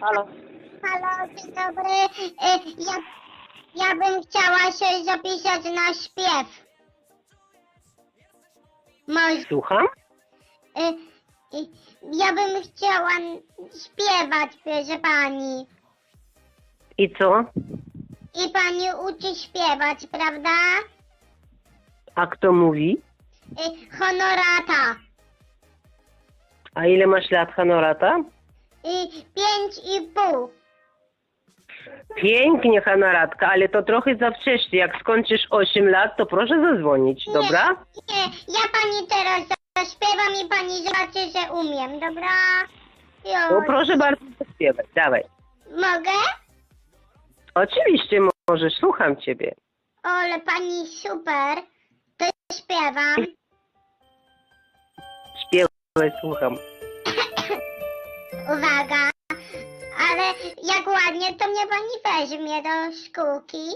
Halo. Halo, dzień dobry. Y, Ja, ja bym chciała się zapisać na śpiew. Może, Słucham? y, ja bym chciała śpiewać, proszę pani. I co? I pani uczy śpiewać, prawda? A kto mówi? Y, Honorata. A ile masz lat, Honorata? Y, Pięć i pół. Pięknie, Honoratka, ale to trochę za wcześnie. Jak skończysz 8 lat, to proszę zadzwonić, dobra? Nie, ja pani teraz zaśpiewam i pani zobaczy, że umiem, dobra? No Już. proszę bardzo zaśpiewać, dawaj. Mogę? Oczywiście możesz, słucham ciebie. Ale pani super. To śpiewam. Śpiewaj, słucham. Uwaga. Ale jak ładnie, to mnie pani weźmie do szkółki.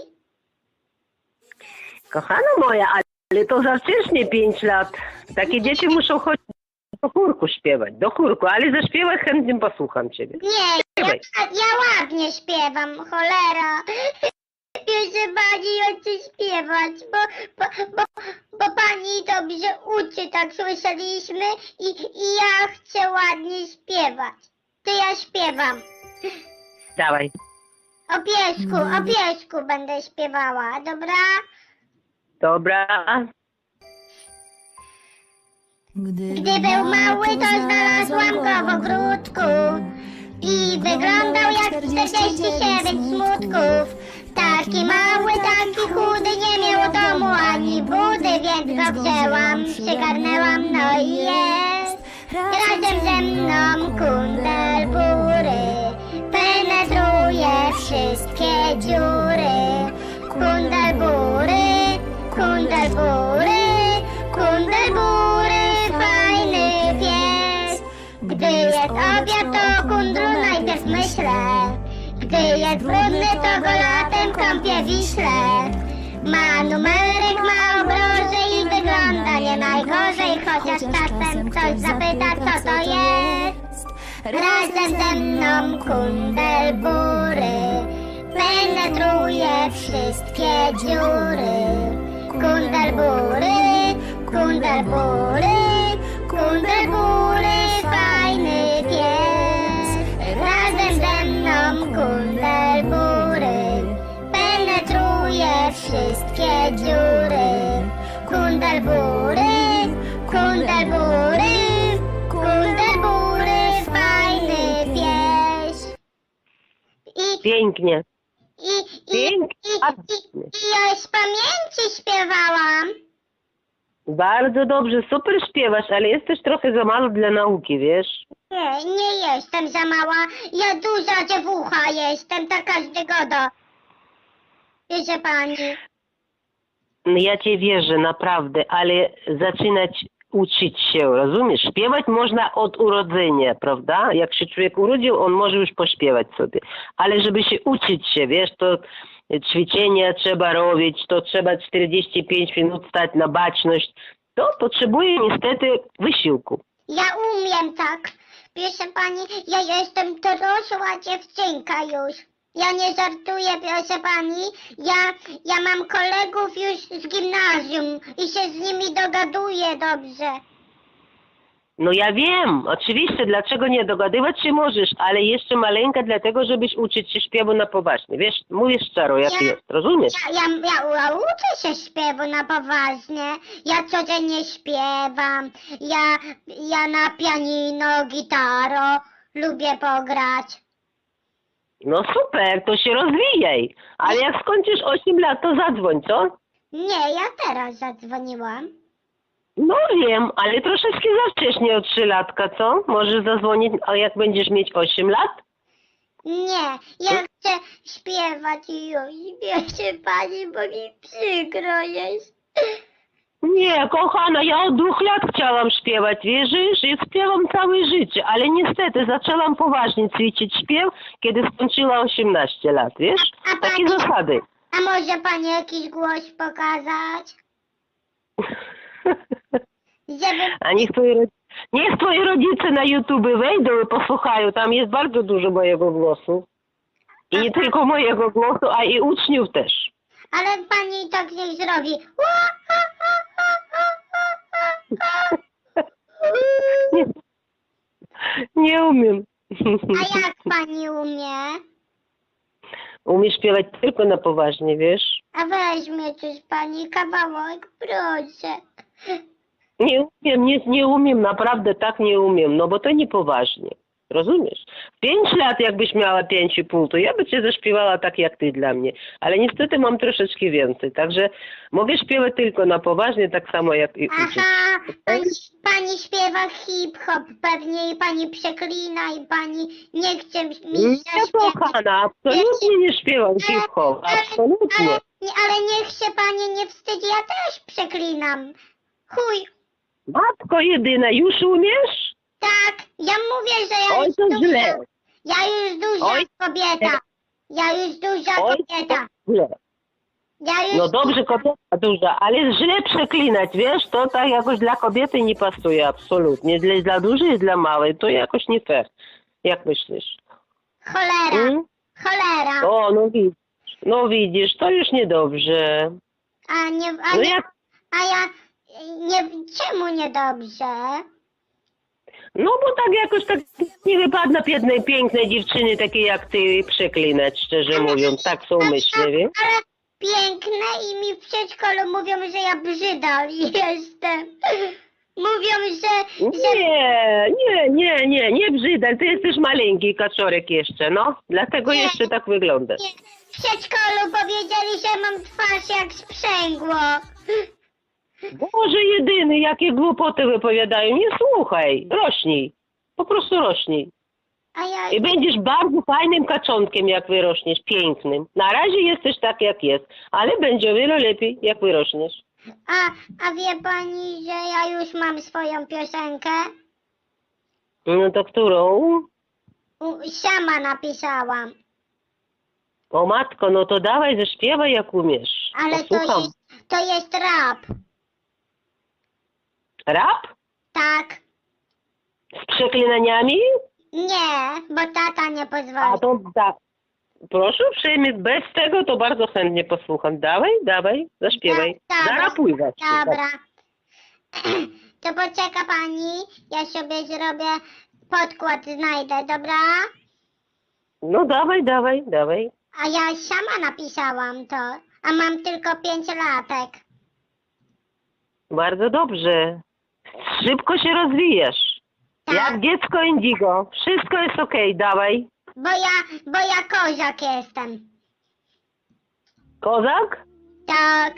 Kochana moja, ale to za wcześnie 5 lat. Takie dzieci muszą chodzić do chórku śpiewać, do chórku, ale zaśpiewaj, chętnie posłucham ciebie. Nie, ja, Śpiewaj. ja ładnie śpiewam, cholera. Proszę pani, chcę śpiewać, bo, bo, bo, bo pani dobrze uczy, tak słyszeliśmy i, i ja chcę ładnie śpiewać. To ja śpiewam. Dawaj. O piesku, o piesku będę śpiewała, dobra? Dobra. Gdy był mały, to znalazłam go w ogródku i wyglądał jak 47 smutków. Taki mały, taki chudy, nie miał domu ani budy, więc go wzięłam, przygarnęłam, no i jest. Razem ze mną kundel bury penetruje wszystkie dziury. Kundel bury, kundel bury, kundel bury, fajny pies. Gdy jest obiad, to kundlu najpierw myślę. Gdy jest brudny, to go latem kąpię wiśle. Ma numerek, ma obroże i wygląda nie najgorzej, chociaż czasem ktoś zapyta, co to jest. Razem ze mną kundel bury penetruje wszystkie dziury. Kundel bury, kundel bury, kundel bury, fajny pies. Razem ze mną kundel bury penetruje wszystkie dziury. Kundel bury, kundel bury, kundel bury, fajny pies. I, Pięknie. i, i, i, Pięknie. i, i ja z pamięci śpiewałam. Bardzo dobrze, super śpiewasz, ale jesteś trochę za mało dla nauki, wiesz? Nie, nie jestem za mała. Ja duża dziewucha jestem, tak każdego do. Wiecie pani. Ja cię wierzę, naprawdę, ale zaczynać uczyć się, rozumiesz? Śpiewać można od urodzenia, prawda? Jak się człowiek urodził, on może już pośpiewać sobie. Ale żeby się uczyć się, wiesz, to ćwiczenia trzeba robić, to trzeba 45 minut stać na baczność. To potrzebuje niestety wysiłku. Ja umiem tak. Proszę pani, ja jestem dorosła dziewczynka już. Ja nie żartuję, proszę pani. Ja, ja mam kolegów już z gimnazjum i się z nimi dogaduję dobrze. No ja wiem, oczywiście, dlaczego nie dogadywać się możesz, ale jeszcze maleńka dlatego, żebyś uczyć się śpiewu na poważnie. Wiesz, mówię szczero, jak Ja- jest, rozumiesz? Ja, ja, ja, ja uczę się śpiewu na poważnie. Ja codziennie śpiewam. Ja, ja na pianino, gitaro lubię pograć. No super, to się rozwijaj. Ale jak skończysz 8 lat, to zadzwoń, co? Nie, ja teraz zadzwoniłam. No wiem, ale troszeczkę za wcześnie o 3 latka, co? Możesz zadzwonić, a jak będziesz mieć 8 lat? Nie, ja chcę śpiewać już. Wiecie pani, bo mi przykro jest. Nie, kochana, ja od dwóch lat chciałam śpiewać, wierzysz? I śpiewam całe życie, ale niestety zaczęłam poważnie ćwiczyć śpiew, kiedy skończyłam 18 lat, wiesz? A Takie pani- zasady. A może pani jakiś głos pokazać? Żeby A niech twoi rodzice Niech twoi rodzice na YouTube wejdą i posłuchają, tam jest bardzo dużo mojego głosu. I nie tylko mojego głosu, a i uczniów też. Ale pani tak niech zrobi. Nie, nie umiem. A jak pani umie? Umiesz śpiewać tylko na poważnie, wiesz? A weźmie coś pani kawałek, proszę. Nie umiem, nie, nie umiem, naprawdę tak nie umiem, no bo to niepoważnie. Rozumiesz? Pięć lat jakbyś miała pięć i pół, to ja by cię zaśpiewała tak jak ty dla mnie. Ale niestety mam troszeczkę więcej, także mogę śpiewać tylko na poważnie, tak samo jak i uczyć. Aha, pani, pani śpiewa hip-hop pewnie i pani przeklina i pani nie chce mi Nie, zaśpiewać. kochana, absolutnie nie śpiewam hip-hop, absolutnie. Ale, nie- ale niech się pani nie wstydzi, ja też przeklinam. Chuj, Matko jedyna, już umiesz? Tak, ja mówię, że ja Oj, już to duża, źle. ja już duża Oj. kobieta. Ja już duża Oj, kobieta. to źle. Ja już No dobrze, kobieta duża, ale źle przeklinać, wiesz, to tak jakoś dla kobiety nie pasuje absolutnie. Dla, dla dużej i dla małej, to jakoś nie fair. Jak myślisz? Cholera, Mm? cholera. O, no widzisz, no widzisz, to już niedobrze. A nie, a No nie, jak, a ja, nie, czemu niedobrze? No bo tak jakoś tak nie wypada pięknej, pięknej dziewczyny takiej jak ty przeklinać, szczerze mówiąc, tak są myślę, wiesz? Ale piękne i mi w przedszkolu mówią, że ja brzydal jestem. Mówią, że, że Nie, nie, nie, nie, nie brzydal, ty jesteś maleńki kaczorek jeszcze, no, dlatego Nie. jeszcze tak wyglądasz. w przedszkolu powiedzieli, że mam twarz jak sprzęgło. Boże jedyny, jakie głupoty wypowiadają. Nie słuchaj, rośnij. Po prostu rośnij. I będziesz bardzo fajnym kaczątkiem, jak wyrośniesz, pięknym. Na razie jesteś tak, jak jest, ale będzie o wiele lepiej, jak wyrośniesz. a, a wie pani, że ja już mam swoją piosenkę? No to którą? U, sama napisałam. O matko, no to dawaj, zaśpiewaj jak umiesz. Ale to Posłucham. jest, to jest rap. Rap? Tak. Z przeklinaniami? Nie, bo tata nie A pozwoli. to da. Proszę uprzejmie, bez tego to bardzo chętnie posłucham. Dawaj, dawaj, zaśpiewaj. Da- dobra. Zarapuj właśnie. Dobra. To poczeka pani, ja sobie zrobię podkład, znajdę, dobra? No dawaj, dawaj, dawaj. A ja sama napisałam to, a mam tylko pięć latek. Bardzo dobrze. Szybko się rozwijasz. Tak. Jak dziecko Indigo. Wszystko jest okej, dawaj. Bo ja, bo ja kozak jestem. Kozak? Tak.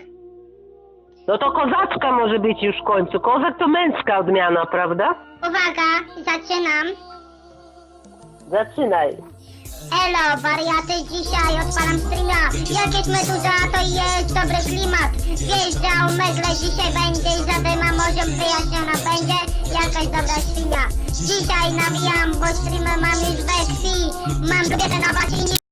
No to kozaczka może być już w końcu. Kozak to męska odmiana, prawda? Uwaga, zaczynam. Zaczynaj. Elo, wariaty, dzisiaj odpalam streama. Jak jest meduza, to jest dobry klimat. Wjeżdżał megle, dzisiaj będzie zadyma morzem wyjaśniona będzie jakaś dobra świnia. Dzisiaj nawijam, bo streamy mam już we krwi. Mam kobietę na wacie i